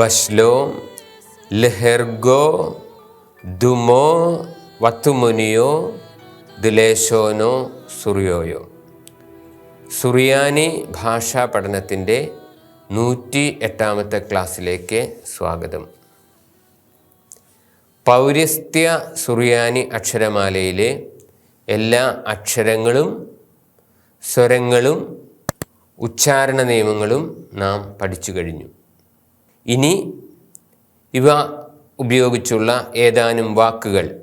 ബഷ്ലോം ലെഹെർഗോ ദുമോ വത്തുമുനിയോ ദിലേശോനോ സുറിയോയോ. സുറിയാനി ഭാഷാ പഠനത്തിന്റെ നൂറ്റി എട്ടാമത്തെ ക്ലാസ്സിലേക്ക് സ്വാഗതം. പൗരസ്ത്യ സുറിയാനി അക്ഷരമാലയിലെ എല്ലാ അക്ഷരങ്ങളും സ്വരങ്ങളും ഉച്ചാരണ നിയമങ്ങളും നാം പഠിച്ചു കഴിഞ്ഞു. ഇനി ഇവ ഉപയോഗിച്ചുള്ള ഏതാനും വാക്കുകൾ.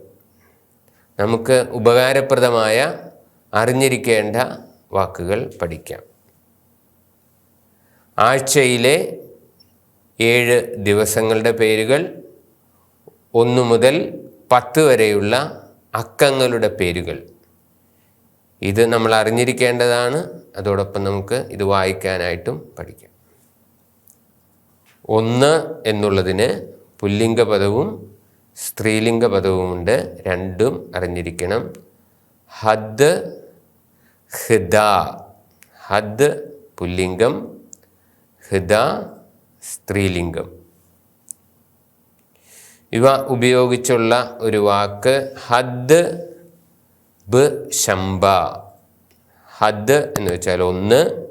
നമുക്ക് ഉപകാരപ്രദമായ അറിഞ്ഞിരിക്കേണ്ട വാക്കുകൾ പഠിക്കാം. ആഴ്ചയിലെ ഏഴ് ദിവസങ്ങളുടെ പേരുകൾ ഒന്നു മുതൽ പത്ത് വരെയുള്ള അക്കങ്ങളുടെ പേരുകൾ. ഇത് നമ്മൾ അറിഞ്ഞിരിക്കേണ്ടതാണ്. അതോടൊപ്പം നമുക്ക് ഇത് വായിക്കാനായിട്ടും പഠിക്കാം. ഒന്ന് എന്നുള്ളതിന് പുല്ലിംഗ പദവും സ്ത്രീലിംഗ പദവുമുണ്ട് രണ്ടും അറിഞ്ഞിരിക്കണം. ഹദ് ഹിദ. ഹദ് പുല്ലിംഗം ഹിദ സ്ത്രീലിംഗം. ഇവ ഉപയോഗിച്ചുള്ള ഒരു വാക്ക് ഹദ് ബ് ശംബ ഹദ് എന്ന് വെച്ചാൽ ഒന്ന്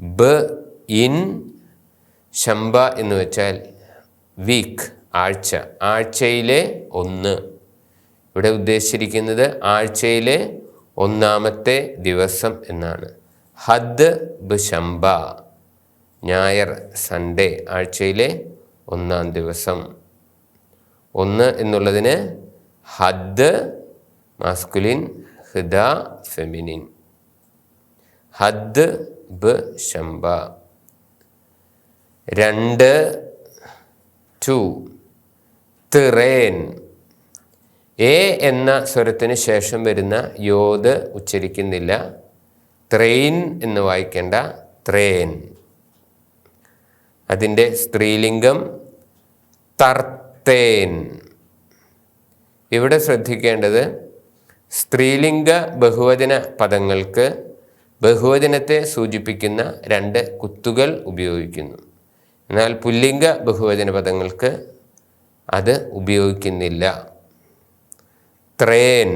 ബ് ഇൻ ശംബ എന്ന് വെച്ചാൽ വീക്ക് ആഴ്ച. ആഴ്ചയിലെ ഒന്ന്. ഇവിടെ ഉദ്ദേശിച്ചിരിക്കുന്നത് ആഴ്ചയിലെ ഒന്നാമത്തെ ദിവസം എന്നാണ്. ഹദ് ബ് ശമ്പ ഞായർ സൺഡേ ആഴ്ചയിലെ ഒന്നാം ദിവസം. ഒന്ന് എന്നുള്ളതിന് ഹദ് മാസ്കുലിൻ ഹിദ ഫെമിനിൻ ഹദ് ബ് ശംബ രണ്ട് ടു. തിറേൻ. എ എന്ന സ്വരത്തിന് ശേഷം വരുന്ന യോത് ഉച്ചരിക്കുന്നില്ല. ത്രെയിൻ എന്ന് വായിക്കേണ്ട. ത്രേൻ. അതിന്റെ സ്ത്രീലിംഗം തർത്തേൻ. ഇവിടെ ശ്രദ്ധിക്കേണ്ടത് സ്ത്രീലിംഗ ബഹുവചന പദങ്ങൾക്ക് ബഹുവചനത്തെ സൂചിപ്പിക്കുന്ന രണ്ട് കുത്തുകൾ ഉപയോഗിക്കുന്നു. എന്നാൽ പുല്ലിംഗ ബഹുവചന പദങ്ങൾക്ക് അത് ഉപയോഗിക്കുന്നില്ല. ത്രേൻ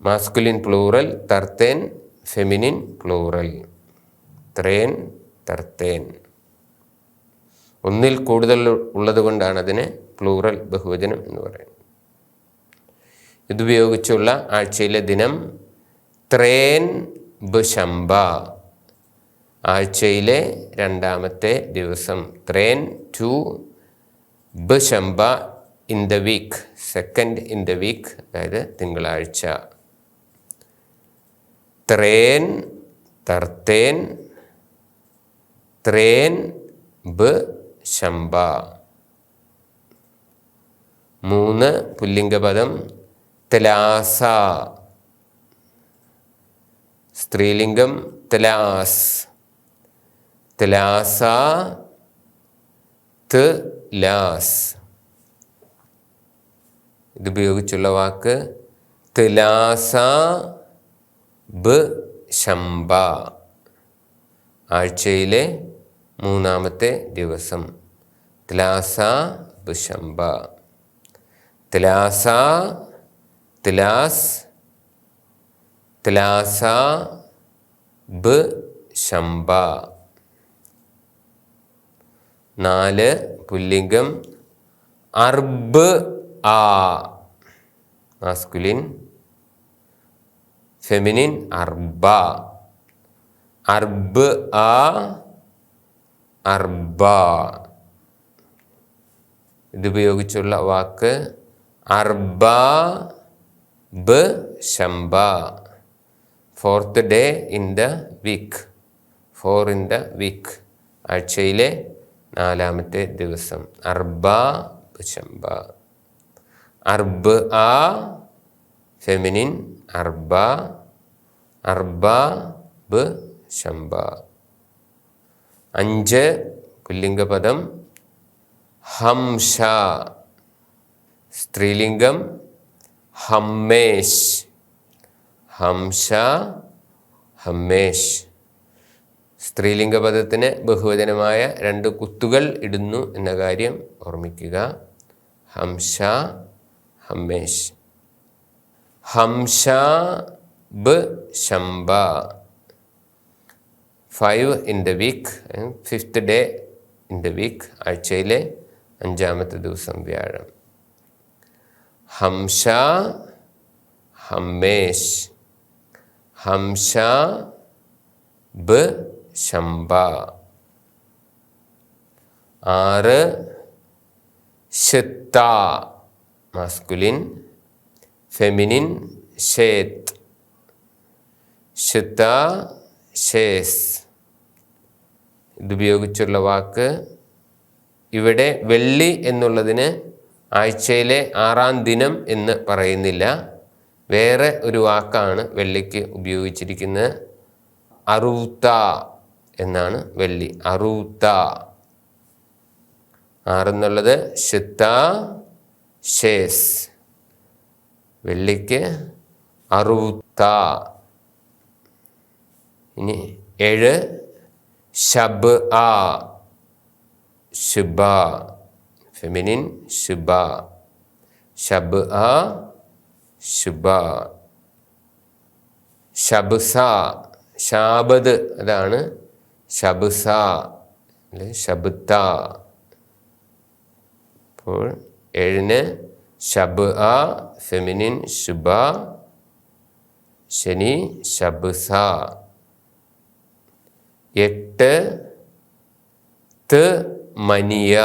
മാസ്കുലിൻ പ്ലൂറൽ തർത്തേൻ ഫെമിനിൻ പ്ലൂറൽ ത്രേൻ തർത്തേൻ. ഒന്നിൽ കൂടുതൽ ഉള്ളതുകൊണ്ടാണ് അതിനെ പ്ലൂറൽ ബഹുവചനം എന്ന് പറയുന്നത്. ഇതുപയോഗിച്ചുള്ള ആഴ്ചയിലെ ദിനം ത്രേൻ ബുശംബ. ആഴ്ചയിലെ രണ്ടാമത്തെ ദിവസം. ത്രേൻ to ബംബ in the week second in the week അതായത് തിങ്കളാഴ്ച. ത്രേൻ തർത്തേൻ ത്രേൻ ബ് ശംബ മൂന്ന് പുല്ലിംഗപദം. തലാസ സ്ത്രീലിംഗം. തെലാസ് തെലാസ ത് ലാസ്. ഇതുപയോഗിച്ചുള്ള വാക്ക് തിലാസ ബ് ശംബ. ആഴ്ചയിലെ മൂന്നാമത്തെ ദിവസം. തിലാസ ബ് ശംബ. തിലാസ തിലാസ് തിലാസ ബ് ശംബ. നാല് പുല്ലിംഗം. അർബ് ആ. മാസ്കുലിൻ ഫെമിനിൻ അർബ. അർബ് ആ അർബ. ഇതുപയോഗിച്ചുള്ള വാക്ക് അർബ ബ് ശംബ. Fourth day in the week four in the week ആഴ്ചയിലെ നാലാമത്തെ ദിവസം. അർബ ശംബ അർബ് ആ ഫെമിനിൻ അർബ. അർബ ബ് ശംബ. അഞ്ച് പുല്ലിംഗപദം. ഹംഷ സ്ത്രീലിംഗം. ഹമ്മേഷ് ഹംഷ ഹമ്മേഷ് സ്ത്രീലിംഗ പദത്തിന് ബഹുവചനമായ രണ്ട് കുത്തുകൾ ഇടുന്നു എന്ന കാര്യം ഓർമ്മിക്കുക. ഹംഷ ഹമ്മേഷ് ഹംഷ ബ് ശംബ. Five in the week fifth day in the week ആഴ്ചയിലെ അഞ്ചാമത്തെ ദിവസം വ്യാഴം. ഹംഷ ഹമ്മേഷ് ഹംഷ ബ് ശംബ ആറ് ഷെത്ത മാസ്കുലിൻ ഫെമിനിൻ ഷേത്ത് ഷെത്ത ഷേസ് ഇതുപയോഗിച്ചുള്ള വാക്ക് ഇവിടെ വെള്ളി എന്നുള്ളതിന് ആഴ്ചയിലെ ആറാം ദിനം എന്ന് പറയുന്നില്ല. വേറെ ഒരു വാക്കാണ് വെള്ളിക്ക് ഉപയോഗിച്ചിരിക്കുന്നത്. അറൂത്ത. എന്നാണ് വെള്ളി. അറൂത്ത ആറെന്നുള്ളത് ഷിത്ത ഷേസ് വെള്ളിക്ക് അറൂത്ത ഇനി ഏഴ് ഷബ് ആ. ശുബ ഫെമിനിൻ ശുബ ഷബ് ആ ശുബ ഷബ്സ ഷാബദ് അതാണ് ഷബ്സ അല്ലെ? ഷബുത്ത അപ്പോൾ ഏഴിന് ഷബ് ആ ഫെമിനിൻ ശുഭ ശനി ഷബ്സ എട്ട് ത് മനിയ.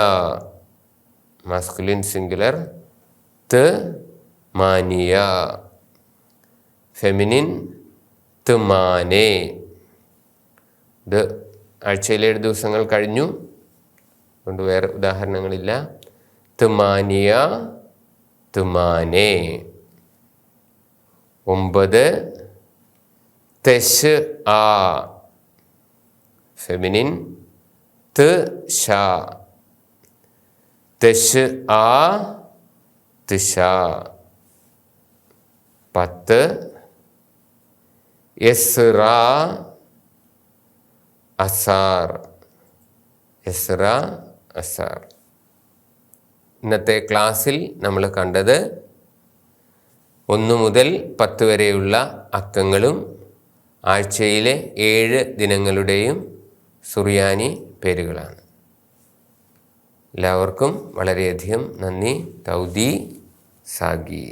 മാസ്കുലിൻ സിംഗുലർ ത് മാനിയ. ഫെമിനിൻ തുമാനെ ഇത് ആഴ്ചയിലെ ഏഴ് ദിവസങ്ങൾ കഴിഞ്ഞു. അതുകൊണ്ട് വേറെ ഉദാഹരണങ്ങളില്ല. തുമാനിയ തുമാനെ. ഒമ്പത് തെശ് ആ. ഫെമിനിൻ ത് ഷ തെശ് ആ തിഷ പത്ത് യസ്റ അസാർ. എസ്ര അസാർ. ഇന്നത്തെ ക്ലാസ്സിൽ നമ്മൾ കണ്ടത് ഒന്ന് മുതൽ പത്ത് വരെയുള്ള അക്കങ്ങളും ആഴ്ചയിലെ ഏഴ് ദിനങ്ങളുടെയും സുറിയാനി പേരുകളാണ്. എല്ലാവർക്കും വളരെയധികം നന്ദി തൗദി സാഗി